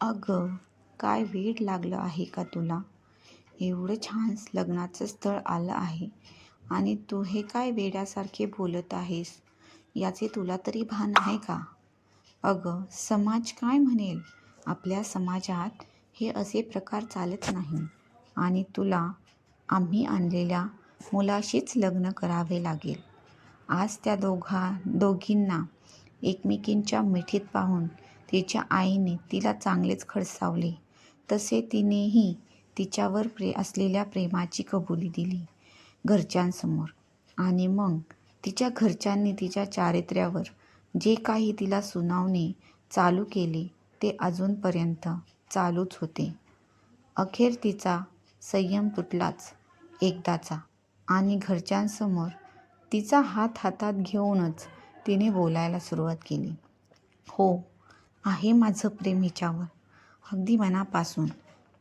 अगं काय वेड लागलं आहे का तुला? एवढं छान लग्नाचं स्थळ आलं आहे आणि तू हे काय वेड्यासारखे बोलत आहेस? याचे तुला तरी भान आहे का? अगं समाज काय म्हणेल? आपल्या समाजात हे असे प्रकार चालत नाही आणि तुला आम्ही आणलेल्या मुलाशीच लग्न करावे लागेल. आज त्या दोघा दोघींना एकमेकींच्या मिठीत पाहून तिच्या आईने तिला चांगलेच खडसावले. तसे तिनेही तिच्यावर प्रे असलेल्या प्रेमाची कबुली दिली घरच्यांसमोर. आणि मग तिच्या घरच्यांनी तिच्या चारित्र्यावर जे काही तिला सुनावणे चालू केले ते अजूनपर्यंत चालूच होते. अखेर तिचा संयम तुटलाच एकदाचा आणि घरच्यांसमोर तिचा हात हातात घेऊनच तिने बोलायला सुरुवात केली. हो आहे माझं प्रेम हिच्यावर. अगदी मनापासून.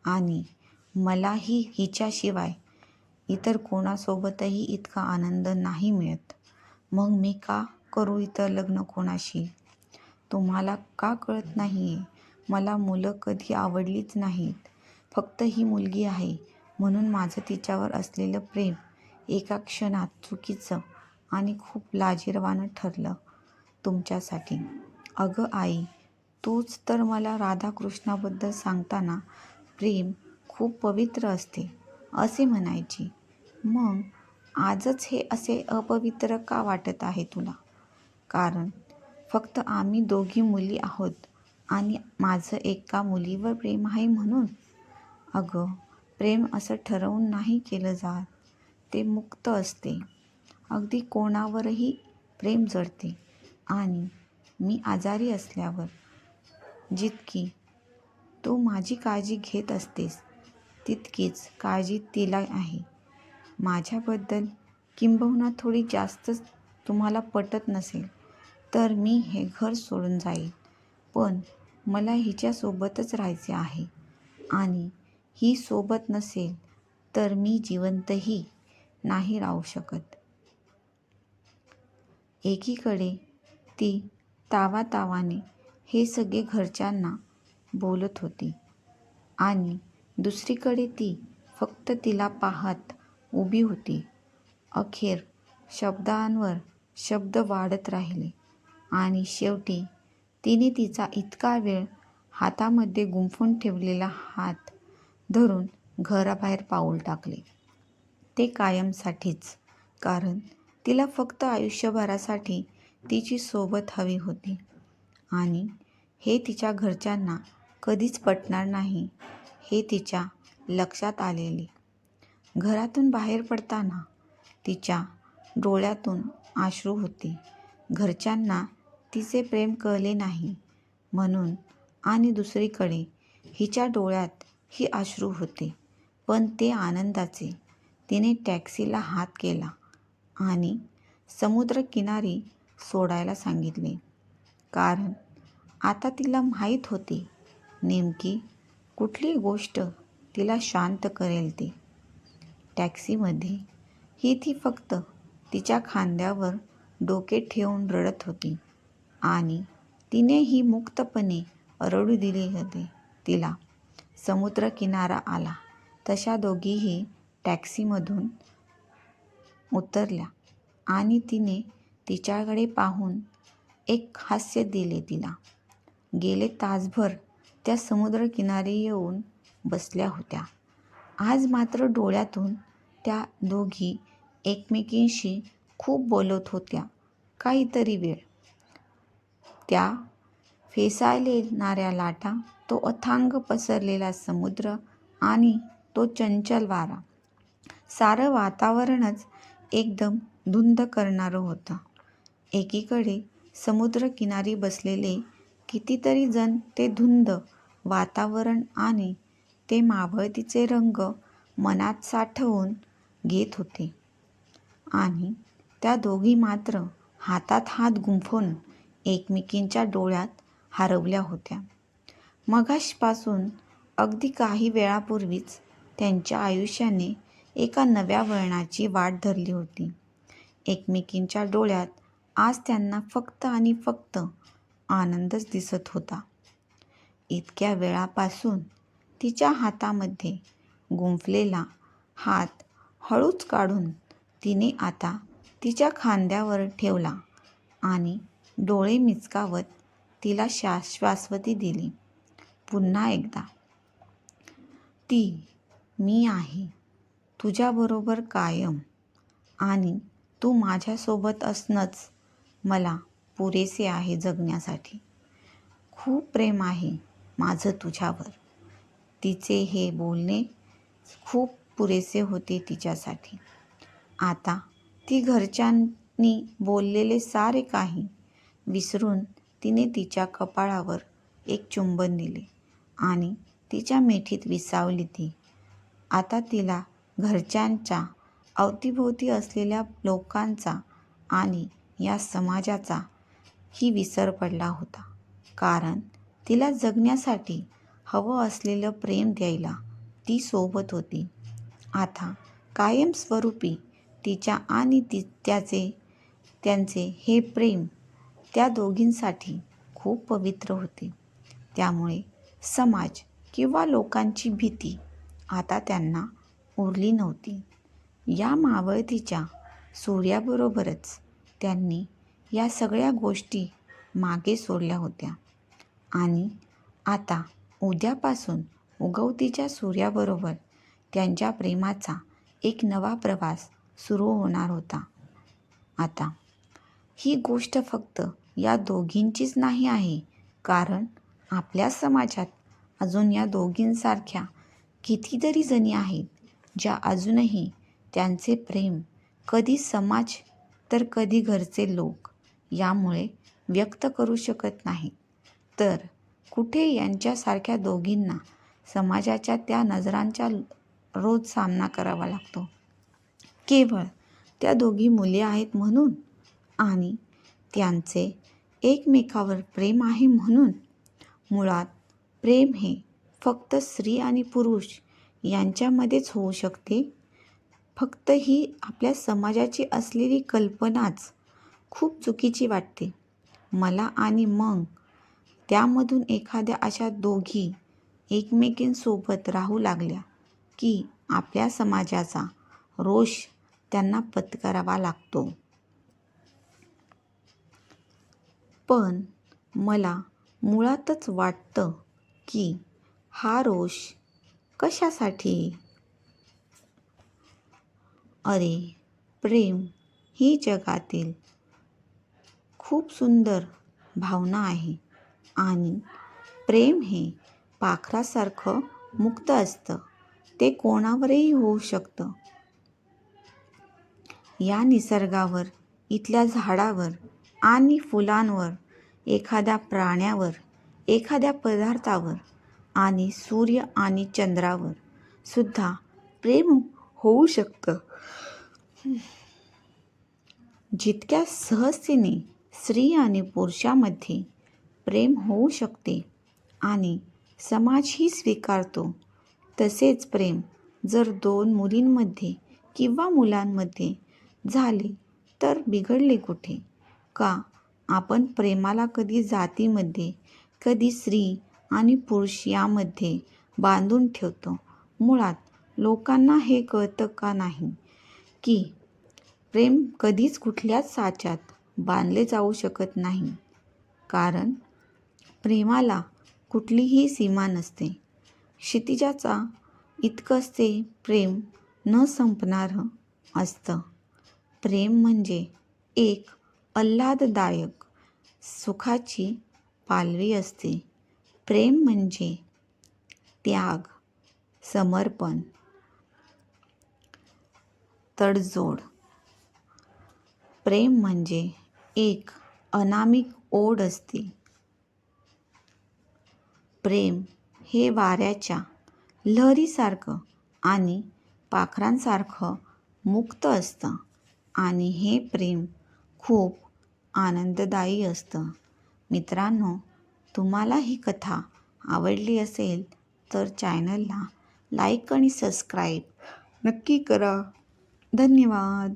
आणि मलाही हिच्याशिवाय इतर कोणासोबतही इतका आनंद नाही मिळत. मग मी का करू इतर लग्न कोणाशी? तुम्हाला का कळत नाही आहे मला मुलं कधी आवडलीच नाहीत. फक्त ही मुलगी आहे. म्हणून माझं तिच्यावर असलेलं प्रेम एका क्षणात चुकीचं आणि खूप लाजिरवानं ठरलं तुमच्यासाठी. अगं आई तूच तर मला राधाकृष्णाबद्दल सांगताना प्रेम खूप पवित्र असते असे म्हणायची. मग आजच हे असे अपवित्र का वाटत आहे तुला? कारण फक्त आम्ही दोघी मुली आहोत आणि माझं एका मुलीवर प्रेम आहे म्हणून. अगं प्रेम असं ठरवून नाही केलं जात. ते मुक्त असते. अगदी कोणावरही प्रेम जडते. आणि मी आजारी असल्यावर जितकी तू माझी काळजी घेत असतेस तितकीच काळजी तिला आहे. माझ्याबद्दल किंबहुना थोडी जास्तच तुम्हाला पटत नसेल तर मी हे घर सोडून जाईल. पण मला हिच्यासोबतच राहायचे आहे. आणि ही सोबत नसेल तर मी जिवंतही नाही राहू शकत. एकीकडे ती तावातावाने हे सगळे घरच्यांना बोलत होती. आणि दुसरीकडे ती फक्त तिला पाहत उभी होती. अखेर शब्दांवर शब्द वाढत राहिले. आणि शेवटी तिने तिचा इतका वेळ हातामध्ये गुंफून ठेवलेला हात धरून घराबाहेर पाऊल टाकले. ते कायमसाठीच कारण तिला फक्त आयुष्यभरासाठी तिची सोबत हवी होती. आणि हे तिच्या घरच्यांना कधीच पटणार नाही हे तिच्या लक्षात आलेले. घरातून बाहेर पडताना तिच्या डोळ्यातून अश्रू होते. घरच्यांना तिचे प्रेम कळले नाही. म्हणून आणि दुसरीकडे हिच्या डोळ्यात ही अश्रू होते. पण ते आनंदाचे. तिने टॅक्सीला हात केला आणि समुद्रकिनारी सोडायला सांगितले. कारण आता तिला माहीत होते. नेमकी कुठली गोष्ट तिला शांत करेल ती. टॅक्सीमध्ये ही ती फक्त तिच्या खांद्यावर डोके ठेवून रडत होती आणि तिने ही मुक्तपणे रडू दिले होते. तिला समुद्रकिनारा आला. तशा दोघीही टॅक्सीमधून उतरल्या आणि तिने तिच्याकडे पाहून एक हास्य दिले तिला. गेले तासभर त्या समुद्रकिनारी येऊन बसल्या होत्या. आज मात्र डोळ्यातून त्या दोघी एकमेकींशी खूप बोलत होत्या. काहीतरी वेळ. त्या फेसाळलेणाऱ्या लाटा तो अथांग पसरलेला समुद्र आणि तो चंचल वारा. सारं वातावरणच एकदम धुंद करणारं होतं. एकीकडे समुद्रकिनारी बसलेले कितीतरी जण ते धुंद वातावरण आणि ते मावळतीचे रंग मनात साठवून घेत होते. आणि त्या दोघी मात्र हातात हात गुंफून एकमेकींच्या डोळ्यात हरवल्या होत्या. मगाशपासून अगदी काही वेळापूर्वीच त्यांच्या आयुष्याने एका नव्या वळणाची वाट धरली होती. एकमेकींच्या डोळ्यात आज त्यांना फक्त आणि फक्त आनंदच दिसत होता. इतक्या वेळापासून तिच्या हातामध्ये गुंफलेला हात हळूच काढून तिने आता तिच्या खांद्यावर ठेवला आणि डोळे मिचकावत तिला शाश्वासवती दिली. पुन्हा एकदा ती मी आहे. तुझ्याबरोबर कायम आणि तू माझ्यासोबत असणंच मला पुरेसे आहे जगण्यासाठी. खूप प्रेम आहे माझं तुझ्यावर. तिचे हे बोलणे खूप पुरेसे होते तिच्यासाठी. आता ती घरच्यांनी बोललेले सारे काही विसरून तिने तिच्या कपाळावर एक चुंबन दिले आणि तिच्या मिठीत विसावली ती. आता तिला घरच्यांच्या अवतीभोवती असलेल्या लोकांचा आणि या समाजाचा ही विसर पडला होता. कारण तिला जगण्यासाठी हवं असलेलं प्रेम द्यायला ती सोबत होती. आता कायमस्वरूपी तिच्या आणि ती त्याचे त्यांचे हे प्रेम त्या दोघींसाठी खूप पवित्र होते. त्यामुळे समाज किंवा लोकांची भीती आता त्यांना उरली नव्हती. या मावळतीच्या सूर्याबरोबरच त्यांनी या सगळ्या गोष्टी मागे सोडल्या होत्या. आणि आता उद्यापासून उगवतीच्या सूर्याबरोबर त्यांच्या प्रेमाचा एक नवा प्रवास सुरू होणार होता. आता ही गोष्ट फक्त या दोघींचीच नाही आहे कारण आपल्या समाजात अजून या दोघींसारख्या कितीतरी जणी आहेत ज्या अजूनही त्यांचे प्रेम कधी समाज तर कधी घरचे लोक यामुळे व्यक्त करू शकत नाही. तर कुठे यांच्यासारख्या दोघींना समाजाच्या त्या नजरांचा रोज सामना करावा लागतो? केवळ त्या दोघी मुली आहेत म्हणून? आणि त्यांचे एकमेकावर प्रेम आहे म्हणून? मुळात प्रेम हे फक्त स्त्री आणि पुरुष यांच्यामध्येच होऊ शकते? फक्त ही आपल्या समाजाची असलेली कल्पनाच खूप चुकीची वाटते. मला आणि मग त्यामधून एखाद्या अशा दोघी एकमेकींसोबत राहू लागल्या की आपल्या समाजाचा रोष त्यांना पत्करावा लागतो. पण मला मुळातच वाटतं की हा रोष कशासाठी अरे प्रेम ही जगातील खूप सुंदर भावना आहे. आणि प्रेम हे पाखरासारखं मुक्त असतं. ते कोणावरही होऊ शकतं. या निसर्गावर इथल्या झाडावर आणि फुलांवर एखाद्या प्राण्यावर एखाद्या पदार्थावर आणि सूर्य आणि चंद्रावर सुद्धा प्रेम होऊ शकतं. जितक्या सहजतेने स्त्री आणि पुरुषामध्ये प्रेम होऊ शकते आणि समाजही स्वीकारतो तसेच प्रेम जर दोन मुलींमध्ये किंवा मुलांमध्ये झाले तर बिघडले कुठे? का आपण प्रेमाला कधी जातीमध्ये कधी स्त्री आणि पुरुष यामध्ये बांधून ठेवतो? मुळात लोकांना हे कळतं का नाही की प्रेम कधीच कुठल्याच साच्यात बांधले जाऊ शकत नाही. कारण प्रेमाला कुठलीही सीमा नसते. क्षितिजाचा इतकंच ते प्रेम न संपणारं असतं. प्रेम म्हणजे एक आल्हाददायक सुखाची पालवी असते. प्रेम म्हणजे त्याग समर्पण तडजोड. प्रेम म्हणजे एक अनामिक ओढ असते. प्रेम हे वाऱ्याच्या लहरीसारखं आणि पाखरांसारखं मुक्त असतं आणि हे प्रेम खूप आनंददायी असतं. मित्रांनो तुम्हाला ही कथा आवडली असेल तर चॅनलला लाईक आणि सबस्क्राईब नक्की करा. धन्यवाद.